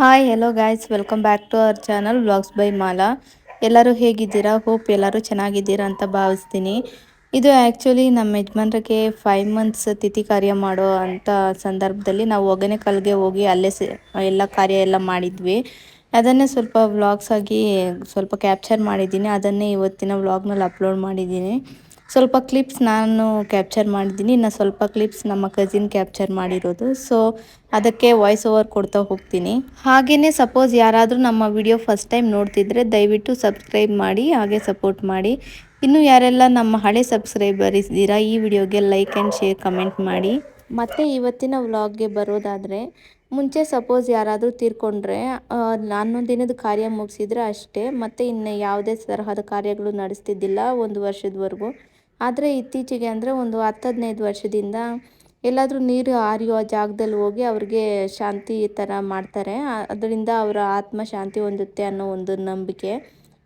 Hi hello guys welcome back to our channel vlogs by Mala ಎಲ್ಲರೂ ಹೇಗಿದ್ದೀರಾ? Hope ಎಲ್ಲರೂ ಚೆನ್ನಾಗಿದ್ದೀರಾ ಅಂತ ಭಾವಿಸ್ತೀನಿ. ಇದು ಆ್ಯಕ್ಚುಲಿ ನಮ್ಮ ಯಜಮಾನ್ರಿಗೆ ಫೈವ್ ಮಂತ್ಸ್ ತಿಥಿ ಕಾರ್ಯ ಮಾಡೋ ಅಂಥ ಸಂದರ್ಭದಲ್ಲಿ ನಾವು ಒಗನೆ ಕಲ್ಗೆ ಹೋಗಿ ಅಲ್ಲೇ ಎಲ್ಲ ಕಾರ್ಯ ಎಲ್ಲ ಮಾಡಿದ್ವಿ. ಅದನ್ನೇ ಸ್ವಲ್ಪ ವ್ಲಾಗ್ಸ್ ಆಗಿ ಸ್ವಲ್ಪ ಕ್ಯಾಪ್ಚರ್ ಮಾಡಿದ್ದೀನಿ. ಅದನ್ನೇ ಇವತ್ತಿನ ವ್ಲಾಗ್ನಲ್ಲಿ ಅಪ್ಲೋಡ್ ಮಾಡಿದ್ದೀನಿ. ಸ್ವಲ್ಪ ಕ್ಲಿಪ್ಸ್ ನಾನು ಕ್ಯಾಪ್ಚರ್ ಮಾಡಿದ್ದೀನಿ. ಇನ್ನು ಸ್ವಲ್ಪ ಕ್ಲಿಪ್ಸ್ ನಮ್ಮ ಕಸಿನ್ ಕ್ಯಾಪ್ಚರ್ ಮಾಡಿರೋದು. ಸೊ ಅದಕ್ಕೆ ವಾಯ್ಸ್ ಓವರ್ ಕೊಡ್ತಾ ಹೋಗ್ತೀನಿ. ಹಾಗೆಯೇ ಸಪೋಸ್ ಯಾರಾದರೂ ನಮ್ಮ ವಿಡಿಯೋ ಫಸ್ಟ್ ಟೈಮ್ ನೋಡ್ತಿದ್ರೆ ದಯವಿಟ್ಟು ಸಬ್ಸ್ಕ್ರೈಬ್ ಮಾಡಿ, ಹಾಗೆ ಸಪೋರ್ಟ್ ಮಾಡಿ. ಇನ್ನು ಯಾರೆಲ್ಲ ನಮ್ಮ ಹಳೆ ಸಬ್ಸ್ಕ್ರೈಬರ್ ಇದ್ದೀರಾ, ಈ ವಿಡಿಯೋಗೆ ಲೈಕ್ ಆ್ಯಂಡ್ ಶೇರ್ ಕಮೆಂಟ್ ಮಾಡಿ. ಮತ್ತು ಇವತ್ತಿನ ವ್ಲಾಗ್ಗೆ ಬರೋದಾದರೆ, ಮುಂಚೆ ಸಪೋಸ್ ಯಾರಾದರೂ ತೀರ್ಕೊಂಡ್ರೆ ನಾನು ದಿನದ ಕಾರ್ಯ ಮುಗಿಸಿದ್ರೆ ಅಷ್ಟೇ. ಮತ್ತು ಇನ್ನು ಯಾವುದೇ ತರಹದ ಕಾರ್ಯಗಳು ನಡೆಸ್ತಿದ್ದಿಲ್ಲ ಒಂದು ವರ್ಷದವರೆಗೂ. ಆದರೆ ಇತ್ತೀಚೆಗೆ ಅಂದರೆ ಒಂದು ಹತ್ತು ಹದಿನೈದು ವರ್ಷದಿಂದ ಎಲ್ಲಾದರೂ ನೀರು ಹರಿಯೋ ಜಾಗದಲ್ಲಿ ಹೋಗಿ ಅವ್ರಿಗೆ ಶಾಂತಿ ಥರ ಮಾಡ್ತಾರೆ. ಅದರಿಂದ ಅವರ ಆತ್ಮ ಶಾಂತಿ ಹೊಂದುತ್ತೆ ಅನ್ನೋ ಒಂದು ನಂಬಿಕೆ.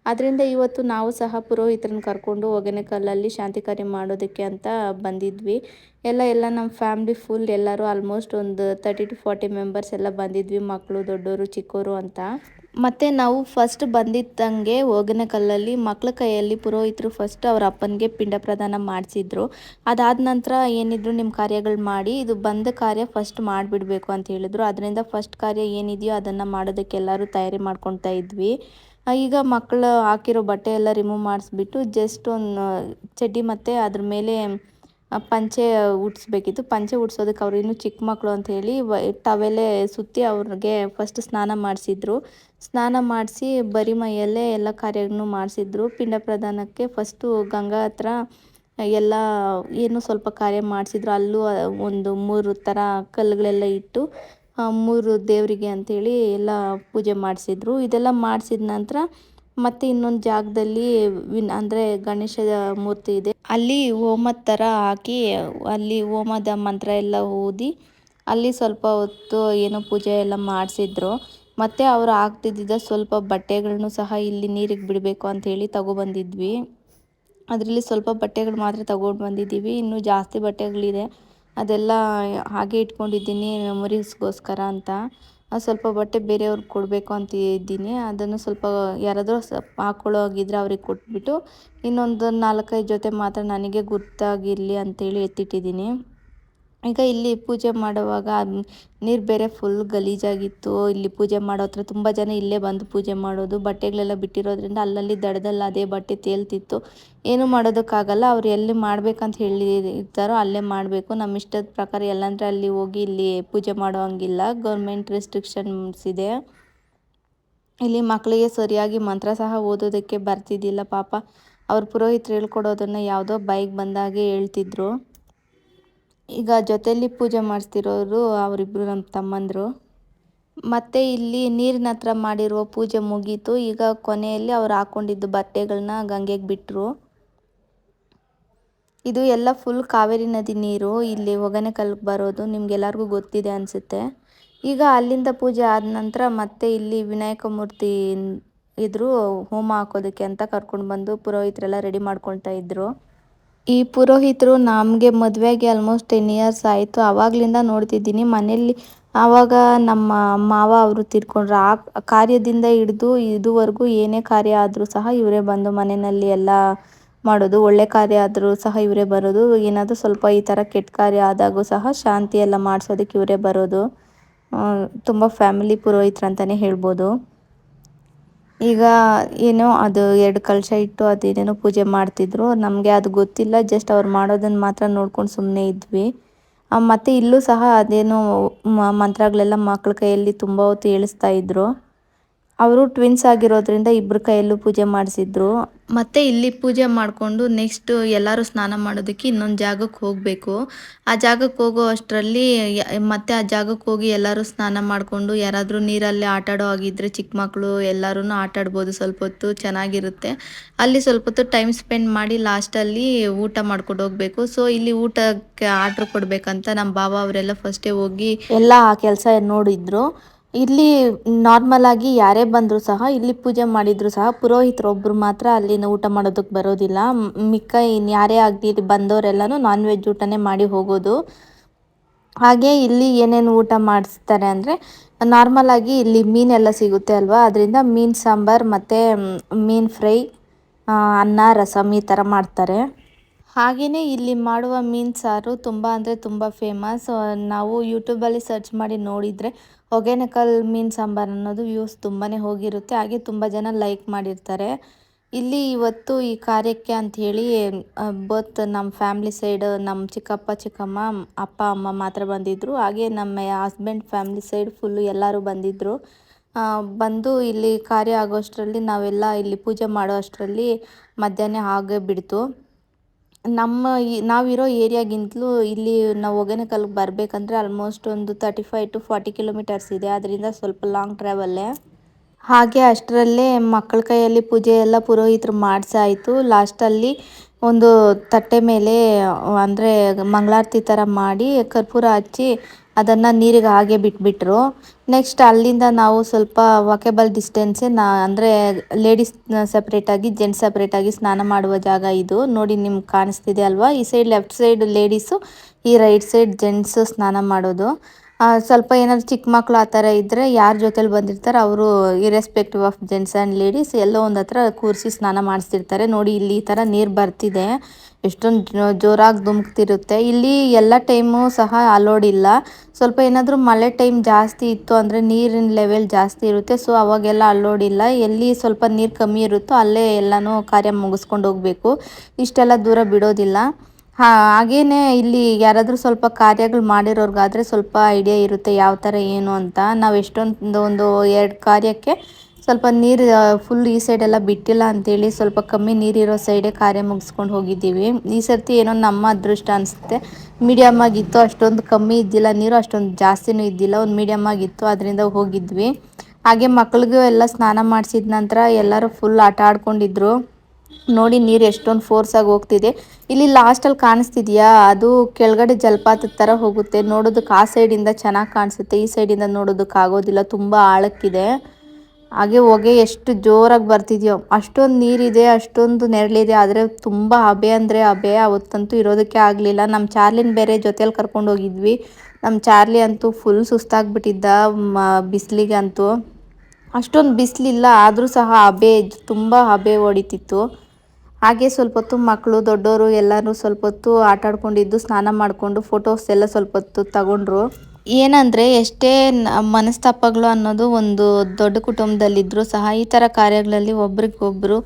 ಅದರಿಂದ ಇವತ್ತು ನಾವು ಸಹ ಪುರೋಹಿತರನ್ನ ಕರ್ಕೊಂಡು ಕಲ್ಲಲ್ಲಿ ಶಾಂತಿ ಕಾರ್ಯ ಮಾಡೋದಕ್ಕೆ ಅಂತ ಬಂದಿದ್ವಿ. ಎಲ್ಲ ಎಲ್ಲ ನಮ್ಮ ಫ್ಯಾಮ್ಲಿ ಫುಲ್ ಎಲ್ಲರೂ ಆಲ್ಮೋಸ್ಟ್ ಒಂದು ತರ್ಟಿ ಟು ಫಾರ್ಟಿ ಮೆಂಬರ್ಸ್ ಎಲ್ಲ ಬಂದಿದ್ವಿ, ಮಕ್ಕಳು ದೊಡ್ಡವರು ಚಿಕ್ಕವರು ಅಂತ. ಮತ್ತು ನಾವು ಫಸ್ಟ್ ಬಂದಿದ್ದಂಗೆ ಕಲ್ಲಲ್ಲಿ ಮಕ್ಕಳ ಕೈಯಲ್ಲಿ ಪುರೋಹಿತರು ಫಸ್ಟ್ ಅವರ ಅಪ್ಪನಿಗೆ ಪಿಂಡ ಪ್ರದಾನ ಮಾಡಿಸಿದ್ರು. ಅದಾದ ನಂತರ ಏನಿದ್ರು ನಿಮ್ಮ ಕಾರ್ಯಗಳು ಮಾಡಿ, ಇದು ಬಂದ ಕಾರ್ಯ ಫಸ್ಟ್ ಮಾಡಿಬಿಡ್ಬೇಕು ಅಂತ ಹೇಳಿದ್ರು. ಅದರಿಂದ ಫಸ್ಟ್ ಕಾರ್ಯ ಏನಿದೆಯೋ ಅದನ್ನು ಮಾಡೋದಕ್ಕೆ ಎಲ್ಲರೂ ತಯಾರಿ ಮಾಡ್ಕೊತಾ ಇದ್ವಿ. ಈಗ ಮಕ್ಕಳು ಹಾಕಿರೋ ಬಟ್ಟೆ ಎಲ್ಲ ರಿಮೂವ್ ಮಾಡಿಸ್ಬಿಟ್ಟು ಜಸ್ಟ್ ಒಂದು ಚಡ್ಡಿ ಮತ್ತು ಅದ್ರ ಮೇಲೆ ಪಂಚೆ ಉಡ್ಸ್ಬೇಕಿತ್ತು. ಪಂಚೆ ಉಡ್ಸೋದಕ್ಕೆ ಅವ್ರು ಇನ್ನೂ ಚಿಕ್ಕ ಮಕ್ಕಳು ಅಂತ ಹೇಳಿ ಟವೆಲೆ ಸುತ್ತಿ ಅವ್ರಿಗೆ ಫಸ್ಟ್ ಸ್ನಾನ ಮಾಡಿಸಿದ್ರು. ಸ್ನಾನ ಮಾಡಿಸಿ ಬರಿ ಮೈಯಲ್ಲೇ ಎಲ್ಲ ಕಾರ್ಯಗಳನ್ನು ಮಾಡಿಸಿದ್ರು. ಪಿಂಡ ಪ್ರದಾನಕ್ಕೆ ಫಸ್ಟು ಗಂಗಾ ಹತ್ರ ಎಲ್ಲ ಏನು ಸ್ವಲ್ಪ ಕಾರ್ಯ ಮಾಡಿಸಿದ್ರು. ಅಲ್ಲೂ ಒಂದು ಮೂರು ಥರ ಕಲ್ಲುಗಳೆಲ್ಲ ಇಟ್ಟು ಮೂರು ದೇವರಿಗೆ ಅಂಥೇಳಿ ಎಲ್ಲ ಪೂಜೆ ಮಾಡಿಸಿದ್ರು. ಇದೆಲ್ಲ ಮಾಡಿಸಿದ ನಂತರ ಮತ್ತು ಇನ್ನೊಂದು ಜಾಗದಲ್ಲಿ ವಿನ್, ಅಂದರೆ ಗಣೇಶ ಮೂರ್ತಿ ಇದೆ. ಅಲ್ಲಿ ಹೋಮದ ಥರ ಹಾಕಿ, ಅಲ್ಲಿ ಹೋಮದ ಮಂತ್ರ ಎಲ್ಲ ಓದಿ, ಅಲ್ಲಿ ಸ್ವಲ್ಪ ಹೊತ್ತು ಏನೋ ಪೂಜೆ ಎಲ್ಲ ಮಾಡಿಸಿದ್ರು. ಮತ್ತು ಅವರು ಆಗ್ತಿದ್ದ ಸ್ವಲ್ಪ ಬಟ್ಟೆಗಳನ್ನು ಸಹ ಇಲ್ಲಿ ನೀರಿಗೆ ಬಿಡಬೇಕು ಅಂಥೇಳಿ ತಗೊಬಂದಿದ್ವಿ. ಅದರಲ್ಲಿ ಸ್ವಲ್ಪ ಬಟ್ಟೆಗಳು ಮಾತ್ರ ತಗೊಂಡು ಬಂದಿದ್ದೀವಿ. ಇನ್ನೂ ಜಾಸ್ತಿ ಬಟ್ಟೆಗಳಿದೆ. ಅದೆಲ್ಲ ಹಾಗೆ ಇಟ್ಕೊಂಡಿದ್ದೀನಿ ಮೆಮೊರೀಸ್ಗೋಸ್ಕರ ಅಂತ. ಸ್ವಲ್ಪ ಬಟ್ಟೆ ಬೇರೆಯವ್ರಿಗೆ ಕೊಡಬೇಕು ಅಂತ ಇದ್ದೀನಿ. ಅದನ್ನು ಸ್ವಲ್ಪ ಯಾರಾದರೂ ಹಾಕೊಳ್ಳೋ ಹಾಗಿದ್ರೆ ಅವ್ರಿಗೆ ಕೊಟ್ಬಿಟ್ಟು ಇನ್ನೊಂದು ನಾಲ್ಕೈದು ಜೊತೆ ಮಾತ್ರ ನನಗೆ ಗುರ್ತಾಗಿರಲಿ ಅಂತೇಳಿ ಎತ್ತಿಟ್ಟಿದ್ದೀನಿ. ಈಗ ಇಲ್ಲಿ ಪೂಜೆ ಮಾಡುವಾಗ ನೀರು ಬೇರೆ ಫುಲ್ ಗಲೀಜಾಗಿತ್ತು. ಇಲ್ಲಿ ಪೂಜೆ ಮಾಡೋ ಹತ್ರ ತುಂಬ ಜನ ಇಲ್ಲೇ ಬಂದು ಪೂಜೆ ಮಾಡೋದು. ಬಟ್ಟೆಗಳೆಲ್ಲ ಬಿಟ್ಟಿರೋದ್ರಿಂದ ಅಲ್ಲಲ್ಲಿ ದಡದಲ್ಲಿ ಅದೇ ಬಟ್ಟೆ ತೇಲ್ತಿತ್ತು. ಏನು ಮಾಡೋದಕ್ಕಾಗಲ್ಲ, ಅವ್ರು ಎಲ್ಲಿ ಮಾಡ್ಬೇಕಂತ ಹೇಳಿರ್ತಾರೋ ಅಲ್ಲೇ ಮಾಡಬೇಕು. ನಮ್ಮ ಇಷ್ಟದ ಪ್ರಕಾರ ಎಲ್ಲಂದ್ರೆ ಅಲ್ಲಿ ಹೋಗಿ ಇಲ್ಲಿ ಪೂಜೆ ಮಾಡೋ ಹಂಗಿಲ್ಲ. ಗೌರ್ಮೆಂಟ್ ರೆಸ್ಟ್ರಿಕ್ಷನ್ಸ್ ಇದೆ. ಇಲ್ಲಿ ಮಕ್ಕಳಿಗೆ ಸರಿಯಾಗಿ ಮಂತ್ರ ಸಹ ಓದೋದಕ್ಕೆ ಬರ್ತಿದ್ದಿಲ್ಲ ಪಾಪ. ಅವ್ರ ಪುರೋಹಿತರು ಹೇಳ್ಕೊಡೋದನ್ನು ಯಾವುದೋ ಬೈಕ್ ಬಂದಾಗೆ ಹೇಳ್ತಿದ್ರು. ಈಗ ಜೊತೆಯಲ್ಲಿ ಪೂಜೆ ಮಾಡಿಸ್ತಿರೋರು ಅವರಿಬ್ಬರು ನಮ್ಮ ತಮ್ಮಂದರು. ಮತ್ತು ಇಲ್ಲಿ ನೀರಿನ ಹತ್ರ ಮಾಡಿರುವ ಪೂಜೆ ಮುಗೀತು. ಈಗ ಕೊನೆಯಲ್ಲಿ ಅವ್ರು ಹಾಕ್ಕೊಂಡಿದ್ದು ಬಟ್ಟೆಗಳನ್ನ ಗಂಗೆಗೆ ಬಿಟ್ಟರು ಇದು ಎಲ್ಲ ಫುಲ್ ಕಾವೇರಿ ನದಿ ನೀರು. ಇಲ್ಲಿ ಕಲ್ಗೆ ಬರೋದು ನಿಮಗೆಲ್ಲರಿಗೂ ಗೊತ್ತಿದೆ ಅನಿಸುತ್ತೆ. ಈಗ ಅಲ್ಲಿಂದ ಪೂಜೆ ಆದ ನಂತರ ಮತ್ತೆ ಇಲ್ಲಿ ವಿನಾಯಕ ಮೂರ್ತಿ ಇದ್ರು ಹೋಮ ಹಾಕೋದಕ್ಕೆ ಅಂತ ಕರ್ಕೊಂಡು ಬಂದು ಪುರೋಹಿತರೆಲ್ಲ ರೆಡಿ ಮಾಡ್ಕೊಳ್ತಾ ಇದ್ರು. ಈ ಪುರೋಹಿತರು ನಮಗೆ ಮದುವೆಗೆ ಆಲ್ಮೋಸ್ಟ್ ಟೆನ್ ಇಯರ್ಸ್ ಆಯಿತು. ಆವಾಗಲಿಂದ ನೋಡ್ತಿದ್ದೀನಿ. ಮನೆಯಲ್ಲಿ ಆವಾಗ ನಮ್ಮ ಮಾವ ಅವರು ತೀರ್ಕೊಂಡ್ರು. ಆ ಕಾರ್ಯದಿಂದ ಹಿಡಿದು ಇದುವರೆಗೂ ಏನೇ ಕಾರ್ಯ ಆದರೂ ಸಹ ಇವರೇ ಬಂದು ಮನೆಯಲ್ಲಿ ಎಲ್ಲ ಮಾಡೋದು. ಒಳ್ಳೆ ಕಾರ್ಯ ಆದರೂ ಸಹ ಇವರೇ ಬರೋದು. ಏನಾದರೂ ಸ್ವಲ್ಪ ಈ ಥರ ಕೆಟ್ಟ ಕಾರ್ಯ ಆದಾಗೂ ಸಹ ಶಾಂತಿ ಎಲ್ಲ ಮಾಡಿಸೋದಕ್ಕೆ ಇವರೇ ಬರೋದು. ತುಂಬ ಫ್ಯಾಮಿಲಿ ಪುರೋಹಿತರು ಅಂತಲೇ ಹೇಳ್ಬೋದು. ಈಗ ಏನೋ ಅದು ಎರಡು ಕಲಶ ಇಟ್ಟು ಅದೇನೇನೋ ಪೂಜೆ ಮಾಡ್ತಿದ್ರು. ನಮಗೆ ಅದು ಗೊತ್ತಿಲ್ಲ. ಜಸ್ಟ್ ಅವ್ರು ಮಾಡೋದನ್ನು ಮಾತ್ರ ನೋಡ್ಕೊಂಡು ಸುಮ್ಮನೆ ಇದ್ವಿ. ಮತ್ತು ಇಲ್ಲೂ ಸಹ ಅದೇನೋ ಮಂತ್ರಗಳೆಲ್ಲ ಮಕ್ಳ ಕೈಯಲ್ಲಿ ತುಂಬ ಹೊತ್ತು ಹೇಳಿಸ್ತಾ ಇದ್ರು. ಅವರು ಟ್ವಿನ್ಸ್ ಆಗಿರೋದ್ರಿಂದ ಇಬ್ಬರ ಕೈಯಲ್ಲೂ ಪೂಜೆ ಮಾಡಿಸಿದ್ರು. ಮತ್ತೆ ಇಲ್ಲಿ ಪೂಜೆ ಮಾಡಿಕೊಂಡು ನೆಕ್ಸ್ಟ್ ಎಲ್ಲರೂ ಸ್ನಾನ ಮಾಡೋದಕ್ಕೆ ಇನ್ನೊಂದು ಜಾಗಕ್ಕೆ ಹೋಗಬೇಕು. ಆ ಜಾಗಕ್ಕೆ ಹೋಗೋ ಅಷ್ಟರಲ್ಲಿ ಮತ್ತೆ ಆ ಜಾಗಕ್ಕೆ ಹೋಗಿ ಎಲ್ಲರೂ ಸ್ನಾನ ಮಾಡಿಕೊಂಡು ಯಾರಾದರೂ ನೀರಲ್ಲಿ ಆಟ ಆಡೋ ಆಗಿದ್ದರೆ ಚಿಕ್ಕ ಮಕ್ಕಳು ಎಲ್ಲರೂ ಆಟ ಆಡ್ಬೋದು ಸ್ವಲ್ಪ ಹೊತ್ತು ಚೆನ್ನಾಗಿರುತ್ತೆ. ಅಲ್ಲಿ ಸ್ವಲ್ಪ ಹೊತ್ತು ಟೈಮ್ ಸ್ಪೆಂಡ್ ಮಾಡಿ ಲಾಸ್ಟಲ್ಲಿ ಊಟ ಮಾಡ್ಕೊಂಡು ಹೋಗಬೇಕು. ಸೊ ಇಲ್ಲಿ ಊಟಕ್ಕೆ ಆರ್ಡ್ರ್ ಕೊಡಬೇಕಂತ ನಮ್ಮ ಬಾಬಾ ಅವರೆಲ್ಲ ಫಸ್ಟೇ ಹೋಗಿ ಎಲ್ಲ ಆ ಕೆಲಸ ನೋಡಿದ್ರು. ಇಲ್ಲಿ ನಾರ್ಮಲ್ ಆಗಿ ಯಾರೇ ಬಂದರೂ ಸಹ, ಇಲ್ಲಿ ಪೂಜೆ ಮಾಡಿದ್ರು ಸಹ ಪುರೋಹಿತರೊಬ್ಬರು ಮಾತ್ರ ಅಲ್ಲಿನ ಊಟ ಮಾಡೋದಕ್ಕೆ ಬರೋದಿಲ್ಲ. ಮಿಕ್ಕ ಇನ್ಯಾರೇ ಯಾರೇ ಆಗಲಿ ಬಂದವರೆಲ್ಲನೂ ನಾನ್ ವೆಜ್ ಊಟನೇ ಮಾಡಿ ಹೋಗೋದು. ಹಾಗೆ ಇಲ್ಲಿ ಏನೇನು ಊಟ ಮಾಡಿಸ್ತಾರೆ ಅಂದರೆ ನಾರ್ಮಲ್ ಆಗಿ ಇಲ್ಲಿ ಮೀನೆಲ್ಲ ಸಿಗುತ್ತೆ ಅಲ್ವಾ? ಅದರಿಂದ ಮೀನು ಸಾಂಬಾರು ಮತ್ತು ಮೀನು ಫ್ರೈ ಅನ್ನ, ರಸಮ್ ಈ ಥರ ಮಾಡ್ತಾರೆ. ಹಾಗೆಯೇ ಇಲ್ಲಿ ಮಾಡುವ ಮೀನು ಸಾರು ತುಂಬ ಅಂದರೆ ತುಂಬ ಫೇಮಸ್ ನಾವು ಯೂಟ್ಯೂಬಲ್ಲಿ ಸರ್ಚ್ ಮಾಡಿ ನೋಡಿದರೆ ಹೊಗೆನಕಲ್ ಮೀನು ಸಾಂಬಾರು ಅನ್ನೋದು ವ್ಯೂಸ್ ತುಂಬಾ ಹೋಗಿರುತ್ತೆ. ಹಾಗೆ ತುಂಬ ಜನ ಲೈಕ್ ಮಾಡಿರ್ತಾರೆ. ಇಲ್ಲಿ ಇವತ್ತು ಈ ಕಾರ್ಯಕ್ಕೆ ಅಂಥೇಳಿ ಬೋತ್ ನಮ್ಮ ಫ್ಯಾಮ್ಲಿ ಸೈಡ್ ನಮ್ಮ ಚಿಕ್ಕಪ್ಪ, ಚಿಕ್ಕಮ್ಮ, ಅಪ್ಪ, ಅಮ್ಮ ಮಾತ್ರ ಬಂದಿದ್ದರು ಹಾಗೆ ನಮ್ಮ ಹಸ್ಬೆಂಡ್ ಫ್ಯಾಮ್ಲಿ ಸೈಡ್ ಫುಲ್ಲು ಎಲ್ಲರೂ ಬಂದಿದ್ದರು ಬಂದು ಇಲ್ಲಿ ಕಾರ್ಯ ಆಗೋಷ್ಟರಲ್ಲಿ ನಾವೆಲ್ಲ ಇಲ್ಲಿ ಪೂಜೆ ಮಾಡೋ ಅಷ್ಟರಲ್ಲಿ ಮಧ್ಯಾಹ್ನ ಆಗೇ ಬಿಡ್ತು. ನಮ್ಮ ಈ, ನಾವಿರೋ ಏರಿಯಾಗಿಂತಲೂ ಇಲ್ಲಿ ನಾವು ಹೊಗೇನಕಲ್ಗೆ ಬರಬೇಕಂದ್ರೆ ಆಲ್ಮೋಸ್ಟ್ ಒಂದು thirty five to forty kilometres ಇದೆ. ಅದರಿಂದ ಸ್ವಲ್ಪ ಲಾಂಗ್ ಟ್ರಾವೆಲ್ಲೇ ಹಾಗೆ ಅಷ್ಟರಲ್ಲೇ ಮಕ್ಕಳ ಕೈಯಲ್ಲಿ ಪೂಜೆ ಎಲ್ಲ ಪುರೋಹಿತರು ಮಾಡಿಸಾಯಿತು ಲಾಸ್ಟಲ್ಲಿ ಒಂದು ತಟ್ಟೆ ಮೇಲೆ, ಅಂದರೆ ಮಂಗಳಾರತಿ ಥರ ಮಾಡಿ ಕರ್ಪೂರ ಹಚ್ಚಿ ಅದನ್ನು ನೀರಿಗೆ ಹಾಗೆ ಬಿಟ್ಬಿಟ್ರು. ನೆಕ್ಸ್ಟ್ ಅಲ್ಲಿಂದ ನಾವು ಸ್ವಲ್ಪ ವಾಕೆಬಲ್ ಡಿಸ್ಟೆನ್ಸೇ ನಾ, ಅಂದರೆ ಲೇಡೀಸ್ ಸಪ್ರೇಟಾಗಿ ಜೆಂಟ್ಸ್ ಸಪ್ರೇಟಾಗಿ ಸ್ನಾನ ಮಾಡುವ ಜಾಗ ಇದು. ನೋಡಿ ನಿಮ್ಗೆ ಕಾಣಿಸ್ತಿದೆ ಅಲ್ವಾ? ಈ ಸೈಡ್ ಲೆಫ್ಟ್ ಸೈಡ್ ಲೇಡೀಸು ಈ ರೈಟ್ ಸೈಡ್ ಜೆಂಟ್ಸು ಸ್ನಾನ ಮಾಡೋದು. ಸ್ವಲ್ಪ ಏನಾದರೂ ಚಿಕ್ಕ ಮಕ್ಕಳು ಆ ಥರ ಇದ್ದರೆ ಯಾರ ಜೊತೇಲಿ ಬಂದಿರ್ತಾರೆ ಅವರು irrespective of gents and ladies ಎಲ್ಲೋ ಒಂದು ಹತ್ರ ಕೂರಿಸಿ ಸ್ನಾನ ಮಾಡಿಸ್ತಿರ್ತಾರೆ. ನೋಡಿ ಇಲ್ಲಿ ಈ ಥರ ನೀರು ಬರ್ತಿದೆ. ಎಷ್ಟೊಂದು ಜೋರಾಗಿ ಧುಮುಕ್ತಿರುತ್ತೆ. ಇಲ್ಲಿ ಎಲ್ಲ ಟೈಮು ಸಹ ಅಲೋಡ್ ಇಲ್ಲ. ಸ್ವಲ್ಪ ಏನಾದರೂ ಮಳೆ ಟೈಮ್ ಜಾಸ್ತಿ ಇತ್ತು ಅಂದರೆ ನೀರಿನ ಲೆವೆಲ್ ಜಾಸ್ತಿ ಇರುತ್ತೆ. ಸೊ ಅವಾಗೆಲ್ಲ ಅಲೋಡ್ ಇಲ್ಲ. ಎಲ್ಲಿ ಸ್ವಲ್ಪ ನೀರು ಕಮ್ಮಿ ಇರುತ್ತೋ ಅಲ್ಲೇ ಎಲ್ಲನೂ ಕಾರ್ಯ ಮುಗಿಸ್ಕೊಂಡು ಹೋಗಬೇಕು. ಇಷ್ಟೆಲ್ಲ ದೂರ ಬಿಡೋದಿಲ್ಲ. ಹಾಗೇನೆ ಇಲ್ಲಿ ಯಾರಾದರೂ ಸ್ವಲ್ಪ ಕಾರ್ಯಗಳು ಮಾಡಿರೋರ್ಗಾದರೆ ಸ್ವಲ್ಪ ಐಡಿಯಾ ಇರುತ್ತೆ ಯಾವ ಥರ ಏನು ಅಂತ. ನಾವು ಎಷ್ಟೊಂದು ಒಂದು ಎರಡು ಕಾರ್ಯಕ್ಕೆ ಸ್ವಲ್ಪ ನೀರು ಫುಲ್ ಈ ಸೈಡೆಲ್ಲ ಬಿಟ್ಟಿಲ್ಲ ಅಂತೇಳಿ ಸ್ವಲ್ಪ ಕಮ್ಮಿ ನೀರಿರೋ ಸೈಡೇ ಕಾರ್ಯ ಮುಗಿಸ್ಕೊಂಡು ಹೋಗಿದ್ದೀವಿ. ಈ ಸರ್ತಿ ಏನೋ ನಮ್ಮ ಅದೃಷ್ಟ ಅನಿಸುತ್ತೆ. ಮೀಡಿಯಮ್ ಆಗಿತ್ತು, ಅಷ್ಟೊಂದು ಕಮ್ಮಿ ಇದ್ದಿಲ್ಲ, ನೀರು ಅಷ್ಟೊಂದು ಜಾಸ್ತಿನೂ ಇದ್ದಿಲ್ಲ, ಒಂದು ಮೀಡಿಯಮ್ ಆಗಿತ್ತು, ಅದರಿಂದ ಹೋಗಿದ್ವಿ. ಹಾಗೆ ಮಕ್ಳಿಗೂ ಎಲ್ಲ ಸ್ನಾನ ಮಾಡಿಸಿದ ನಂತರ ಎಲ್ಲರೂ ಫುಲ್ ಆಟ ಆಡ್ಕೊಂಡಿದ್ರು. ನೋಡಿ ನೀರು ಎಷ್ಟೊಂದು ಫೋರ್ಸಾಗಿ ಹೋಗ್ತಿದೆ. ಇಲ್ಲಿ ಲಾಸ್ಟಲ್ಲಿ ಕಾಣಿಸ್ತಿದೆಯಾ? ಅದು ಕೆಳಗಡೆ ಜಲಪಾತದ ಥರ ಹೋಗುತ್ತೆ. ನೋಡೋದಕ್ಕೆ ಆ ಸೈಡಿಂದ ಚೆನ್ನಾಗಿ ಕಾಣಿಸುತ್ತೆ. ಈ ಸೈಡಿಂದ ನೋಡೋದಕ್ಕೆ ಆಗೋದಿಲ್ಲ. ತುಂಬ ಆಳಕ್ಕಿದೆ. ಹಾಗೆ ಹೊಗೆ ಎಷ್ಟು ಜೋರಾಗಿ ಬರ್ತಿದೆಯೋ. ಅಷ್ಟೊಂದು ನೀರಿದೆ, ಅಷ್ಟೊಂದು ನೆರಳಿದೆ. ಆದರೆ ತುಂಬ ಹಬೆ ಅಂದರೆ ಹಬೆ. ಅವತ್ತಂತೂ ಇರೋದಕ್ಕೆ ಆಗಲಿಲ್ಲ. ನಮ್ಮ ಚಾರ್ಲಿನ ಬೇರೆ ಜೊತೆಯಲ್ಲಿ ಕರ್ಕೊಂಡು ಹೋಗಿದ್ವಿ. ನಮ್ಮ ಚಾರ್ಲಿ ಅಂತೂ ಫುಲ್ ಸುಸ್ತಾಗ್ಬಿಟ್ಟಿದ್ದ ಬಿಸಿಲಿಗೆ ಅಂತೂ ಅಷ್ಟೊಂದು ಬಿಸಿಲಿಲ್ಲ. ಆದರೂ ಸಹ ಹಬೆ, ತುಂಬ ಹಬೆ ಹೊಡಿತಿತ್ತು. ಹಾಗೆ ಸ್ವಲ್ಪ ಹೊತ್ತು ಮಕ್ಕಳು ದೊಡ್ಡವರು ಎಲ್ಲರೂ ಸ್ವಲ್ಪ ಹೊತ್ತು ಆಟ ಆಡ್ಕೊಂಡಿದ್ದು, ಸ್ನಾನ ಮಾಡಿಕೊಂಡು ಫೋಟೋಸ್ ಎಲ್ಲ ಸ್ವಲ್ಪ ಹೊತ್ತು ತಗೊಂಡ್ರು. ಏನಂದರೆ ಎಷ್ಟೇ ಮನಸ್ತಾಪಗಳು ಅನ್ನೋದು ಒಂದು ದೊಡ್ಡ ಕುಟುಂಬದಲ್ಲಿದ್ದರೂ ಸಹ ಈ ಥರ ಕಾರ್ಯಗಳಲ್ಲಿ ಒಬ್ರಿಗೊಬ್ಬರು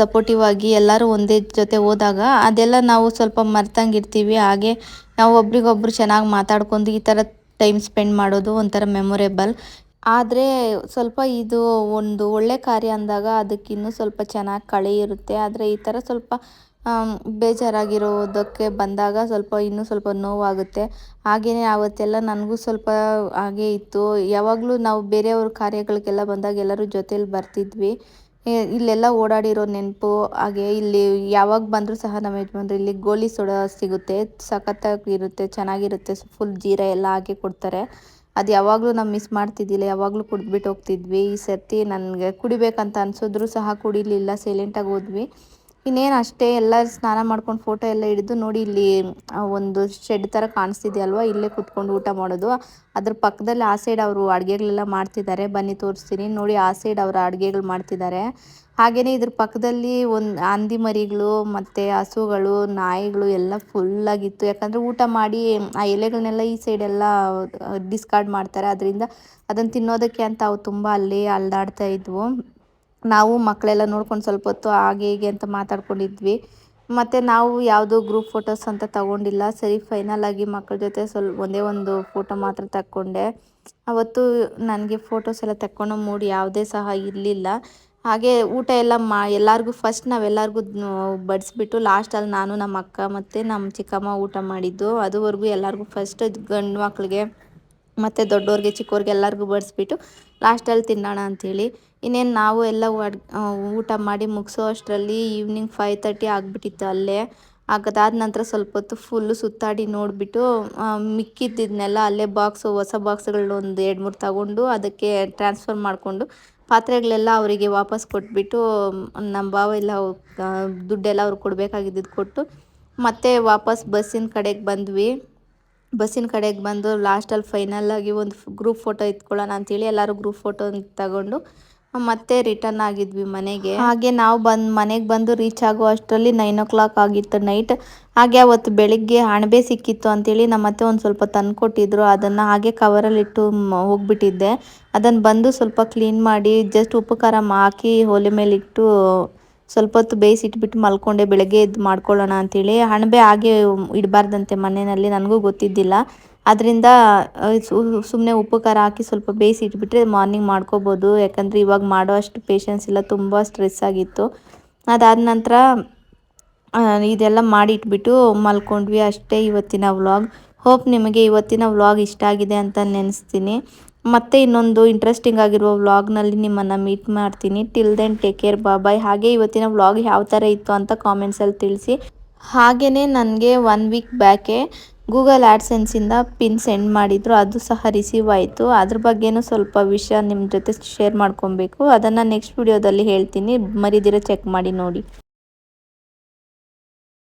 ಸಪೋರ್ಟಿವ್ ಆಗಿ ಎಲ್ಲರೂ ಒಂದೇ ಜೊತೆ ಹೋದಾಗ ಅದೆಲ್ಲ ನಾವು ಸ್ವಲ್ಪ ಮರ್ತಂಗಿರ್ತೀವಿ. ಹಾಗೆ ನಾವು ಒಬ್ರಿಗೊಬ್ರು ಚೆನ್ನಾಗಿ ಮಾತಾಡ್ಕೊಂಡು ಈ ಥರ ಟೈಮ್ ಸ್ಪೆಂಡ್ ಮಾಡೋದು ಒಂಥರ ಮೆಮೊರೇಬಲ್ ಆದರೆ ಸ್ವಲ್ಪ ಇದು ಒಂದು ಒಳ್ಳೆ ಕಾರ್ಯ ಅಂದಾಗ ಅದಕ್ಕಿನ್ನೂ ಸ್ವಲ್ಪ ಚೆನ್ನಾಗಿ ಕಳೆ ಇರುತ್ತೆ. ಆದರೆ ಈ ಥರ ಸ್ವಲ್ಪ ಬೇಜಾರಾಗಿರೋದಕ್ಕೆ ಬಂದಾಗ ಸ್ವಲ್ಪ ಇನ್ನೂ ಸ್ವಲ್ಪ ನೋವಾಗುತ್ತೆ. ಹಾಗೆಯೇ ಆವತ್ತೆಲ್ಲ ನನಗೂ ಸ್ವಲ್ಪ ಹಾಗೆ ಇತ್ತು. ಯಾವಾಗಲೂ ನಾವು ಬೇರೆಯವ್ರ ಕಾರ್ಯಗಳಿಗೆಲ್ಲ ಬಂದಾಗ ಎಲ್ಲರೂ ಜೊತೇಲಿ ಬರ್ತಿದ್ವಿ. ಇಲ್ಲೆಲ್ಲ ಓಡಾಡಿರೋ ನೆನಪು, ಹಾಗೆ ಇಲ್ಲಿ ಯಾವಾಗ ಬಂದರೂ ಸಹ ನಮ್ಮ ಯಜಮಾನ್ರು ಇಲ್ಲಿ ಗೋಲಿ ಸೋಡಾ ಸಿಗುತ್ತೆ. ಸಖತ್ತಾಗಿರುತ್ತೆ, ಚೆನ್ನಾಗಿರುತ್ತೆ ಫುಲ್ ಜೀರ ಎಲ್ಲ ಹಾಕಿ ಕೊಡ್ತಾರೆ. ಅದು ಯಾವಾಗಲೂ ನಾವು ಮಿಸ್ ಮಾಡ್ತಿದ್ದಿಲ್ಲ, ಯಾವಾಗಲೂ ಕುಡಿದ್ಬಿಟ್ಟು ಹೋಗ್ತಿದ್ವಿ. ಈ ಸರ್ತಿ ನನಗೆ ಕುಡಿಬೇಕಂತ ಅನ್ಸಿದ್ರು ಸಹ ಕುಡಿಲಿಲ್ಲ ಸೈಲೆಂಟಾಗಿ ಹೋದ್ವಿ. ಇನ್ನೇನು ಅಷ್ಟೇ, ಎಲ್ಲ ಸ್ನಾನ ಮಾಡ್ಕೊಂಡು ಫೋಟೋ ಎಲ್ಲ ಹಿಡಿದು ನೋಡಿ ಇಲ್ಲಿ ಒಂದು ಶೆಡ್ ಥರ ಕಾಣಿಸ್ತಿದೆಯಲ್ವ? ಇಲ್ಲೇ ಕುತ್ಕೊಂಡು ಊಟ ಮಾಡೋದು. ಅದ್ರ ಪಕ್ಕದಲ್ಲಿ ಆ ಸೈಡ್ ಅವರು ಅಡುಗೆಗಳೆಲ್ಲ ಮಾಡ್ತಿದ್ದಾರೆ. ಬನ್ನಿ ತೋರಿಸ್ತೀನಿ. ನೋಡಿ ಆ ಸೈಡ್ ಅವರು ಅಡುಗೆಗಳು ಮಾಡ್ತಿದ್ದಾರೆ. ಹಾಗೆಯೇ ಇದ್ರ ಪಕ್ಕದಲ್ಲಿ ಒಂದು ಹಂದಿ ಮರಿಗಳು, ಮತ್ತು ಹಸುಗಳು, ನಾಯಿಗಳು ಎಲ್ಲ ಫುಲ್ಲಾಗಿತ್ತು ಯಾಕಂದರೆ ಊಟ ಮಾಡಿ ಆ ಎಲೆಗಳನ್ನೆಲ್ಲ ಈ ಸೈಡೆಲ್ಲ ಡಿಸ್ಕಾರ್ಡ್ ಮಾಡ್ತಾರೆ. ಅದರಿಂದ ಅದನ್ನು ತಿನ್ನೋದಕ್ಕೆ ಅಂತ ಅವು ತುಂಬ ಅಲ್ಲಿ ಅಲ್ದಾಡ್ತಾ ಇದ್ವು. ನಾವು ಮಕ್ಕಳೆಲ್ಲ ನೋಡ್ಕೊಂಡು ಸ್ವಲ್ಪ ಹೊತ್ತು ಹಾಗೆ ಹೀಗೆ ಅಂತ ಮಾತಾಡ್ಕೊಂಡಿದ್ವಿ. ಮತ್ತು ನಾವು ಯಾವುದು ಗ್ರೂಪ್ ಫೋಟೋಸ್ ಅಂತ ತಗೊಂಡಿಲ್ಲ. ಸರಿ ಫೈನಲ್ ಆಗಿ ಮಕ್ಕಳ ಜೊತೆ ಸ್ವಲ್ಪ ಒಂದೇ ಒಂದು ಫೋಟೋ ಮಾತ್ರ ತಕ್ಕೊಂಡೆ. ಅವತ್ತು ನನಗೆ ಫೋಟೋಸ್ ಎಲ್ಲ ತಕ್ಕೊಳೋ ಮೂಡ್ ಯಾವುದೇ ಸಹ ಇರಲಿಲ್ಲ. ಹಾಗೆ ಊಟ ಎಲ್ಲ ಮಾ, ಎಲ್ಲರಿಗೂ ಫಸ್ಟ್ ನಾವೆಲ್ಲರಿಗೂ ಬಡಿಸ್ಬಿಟ್ಟು ಲಾಸ್ಟಲ್ಲಿ ನಾನು ನಮ್ಮ ಅಕ್ಕ ಮತ್ತು ನಮ್ಮ ಚಿಕ್ಕಮ್ಮ ಊಟ ಮಾಡಿದ್ದು. ಅದುವರೆಗೂ ಎಲ್ಲರಿಗೂ ಫಸ್ಟ್ ಗಂಡು ಮಕ್ಕಳಿಗೆ ಮತ್ತು ದೊಡ್ಡವ್ರಿಗೆ ಚಿಕ್ಕವ್ರಿಗೆ ಎಲ್ಲರಿಗೂ ಬಡಿಸ್ಬಿಟ್ಟು ಲಾಸ್ಟಲ್ಲಿ ತಿನ್ನೋಣ ಅಂಥೇಳಿ. ಇನ್ನೇನು ನಾವು ಎಲ್ಲ ಊಟ ಮಾಡಿ ಮುಗಿಸೋ ಅಷ್ಟರಲ್ಲಿ ಈವ್ನಿಂಗ್ ಫೈವ್ ತರ್ಟಿ ಆಗಿಬಿಟ್ಟಿತ್ತು ಅಲ್ಲೇ. ಅದಾದ ನಂತರ ಸ್ವಲ್ಪ ಹೊತ್ತು ಫುಲ್ಲು ಸುತ್ತಾಡಿ ನೋಡಿಬಿಟ್ಟು ಮಿಕ್ಕಿದ್ದನ್ನೆಲ್ಲ ಅಲ್ಲೇ ಬಾಕ್ಸು ಹೊಸ ಬಾಕ್ಸ್ಗಳನ್ನ ಒಂದು ಎರಡು ಮೂರು ತಗೊಂಡು ಅದಕ್ಕೆ ಟ್ರಾನ್ಸ್ಫರ್ ಮಾಡಿಕೊಂಡು ಪಾತ್ರೆಗಳೆಲ್ಲ ಅವರಿಗೆ ವಾಪಸ್ ಕೊಟ್ಬಿಟ್ಟು ನಮ್ಮ ಭಾವ ಎಲ್ಲ ದುಡ್ಡೆಲ್ಲ ಅವ್ರಿಗೆ ಕೊಡಬೇಕಾಗಿದ್ದು ಕೊಟ್ಟು ಮತ್ತೆ ವಾಪಸ್ ಬಸ್ಸಿನ ಕಡೆಗೆ ಬಂದ್ವಿ. ಬಸ್ಸಿನ ಕಡೆಗೆ ಬಂದು ಲಾಸ್ಟಲ್ಲಿ ಫೈನಲ್ ಆಗಿ ಒಂದು ಗ್ರೂಪ್ ಫೋಟೋ ಇತ್ಕೊಳ್ಳೋಣ ಅಂತೇಳಿ ಎಲ್ಲರೂ ಗ್ರೂಪ್ ಫೋಟೋ ತಗೊಂಡು ಮತ್ತೆ ರಿಟರ್ನ್ ಆಗಿದ್ವಿ ಮನೆಗೆ. ಹಾಗೆ ನಾವು ಬಂದು, ಮನೆಗೆ ಬಂದು ರೀಚ್ ಆಗೋ ಅಷ್ಟರಲ್ಲಿ ನೈನ್ ಓ ಕ್ಲಾಕ್ ಆಗಿತ್ತು ನೈಟ್ ಹಾಗೆ ಅವತ್ತು ಬೆಳಿಗ್ಗೆ ಅಣಬೆ ಸಿಕ್ಕಿತ್ತು ಅಂತೇಳಿ ನಮ್ಮ ಮತ್ತೆ ಒಂದು ಸ್ವಲ್ಪ ತಂದು ಕೊಟ್ಟಿದ್ರು. ಅದನ್ನು ಹಾಗೆ ಕವರಲ್ಲಿಟ್ಟು ಹೋಗ್ಬಿಟ್ಟಿದ್ದೆ. ಅದನ್ನು ಬಂದು ಸ್ವಲ್ಪ ಕ್ಲೀನ್ ಮಾಡಿ ಜಸ್ಟ್ ಉಪ್ಪು ಖಾರ ಹಾಕಿ ಒಲೆ ಮೇಲೆ ಇಟ್ಟು ಸ್ವಲ್ಪ ಹೊತ್ತು ಬೇಯಿಸಿಟ್ಬಿಟ್ಟು ಮಲ್ಕೊಂಡೆ ಬೆಳಗ್ಗೆ ಎದ್ದು ಮಾಡ್ಕೊಳ್ಳೋಣ ಅಂತೇಳಿ. ಅಣಬೆ ಹಾಗೆ ಇಡಬಾರ್ದಂತೆ ಮನೆಯಲ್ಲಿ, ನನಗೂ ಗೊತ್ತಿದ್ದಿಲ್ಲ. ಅದರಿಂದ ಸುಮ್ಮನೆ ಉಪ್ಪು ಖಾರ ಹಾಕಿ ಸ್ವಲ್ಪ ಬೇಯಿಸಿ ಇಟ್ಬಿಟ್ರೆ ಮಾರ್ನಿಂಗ್ ಮಾಡ್ಕೋಬೋದು. ಯಾಕಂದರೆ ಇವಾಗ ಮಾಡೋ ಅಷ್ಟು ಪೇಷನ್ಸ್ ಇಲ್ಲ, ತುಂಬ ಸ್ಟ್ರೆಸ್ ಆಗಿತ್ತು. ಅದಾದ ನಂತರ ಇದೆಲ್ಲ ಮಾಡಿ ಇಟ್ಬಿಟ್ಟು ಮಲ್ಕೊಂಡ್ವಿ ಅಷ್ಟೇ ಇವತ್ತಿನ ವ್ಲಾಗ್ ಹೋಪ್ ನಿಮಗೆ ಇವತ್ತಿನ ವ್ಲಾಗ್ ಇಷ್ಟ ಆಗಿದೆ ಅಂತ ನೆನೆಸ್ತೀನಿ. ಮತ್ತೆ ಇನ್ನೊಂದು ಇಂಟ್ರೆಸ್ಟಿಂಗ್ ಆಗಿರುವ ವ್ಲಾಗ್ನಲ್ಲಿ ನಿಮ್ಮನ್ನು ಮೀಟ್ ಮಾಡ್ತೀನಿ. Till then take care bye ಹಾಗೆ ಇವತ್ತಿನ ವ್ಲಾಗ್ ಯಾವ ಥರ ಇತ್ತು ಅಂತ ಕಾಮೆಂಟ್ಸಲ್ಲಿ ತಿಳಿಸಿ. ಹಾಗೆಯೇ ನನಗೆ ಒನ್ ವೀಕ್ ಬ್ಯಾಕೆ ಗೂಗಲ್ ಆ್ಯಡ್ಸೆನ್ಸಿಂದ ಪಿನ್ ಸೆಂಡ್ ಮಾಡಿದ್ರು, ಅದು ಸಹ ರಿಸೀವ್ ಆಯಿತು. ಅದ್ರ ಬಗ್ಗೆನೂ ಸ್ವಲ್ಪ ವಿಷಯ ನಿಮ್ಮ ಜೊತೆ ಶೇರ್ ಮಾಡ್ಕೊಬೇಕು. ಅದನ್ನು ನೆಕ್ಸ್ಟ್ ವಿಡಿಯೋದಲ್ಲಿ ಹೇಳ್ತೀನಿ. ಮರಿದಿರ ಚೆಕ್ ಮಾಡಿ ನೋಡಿ.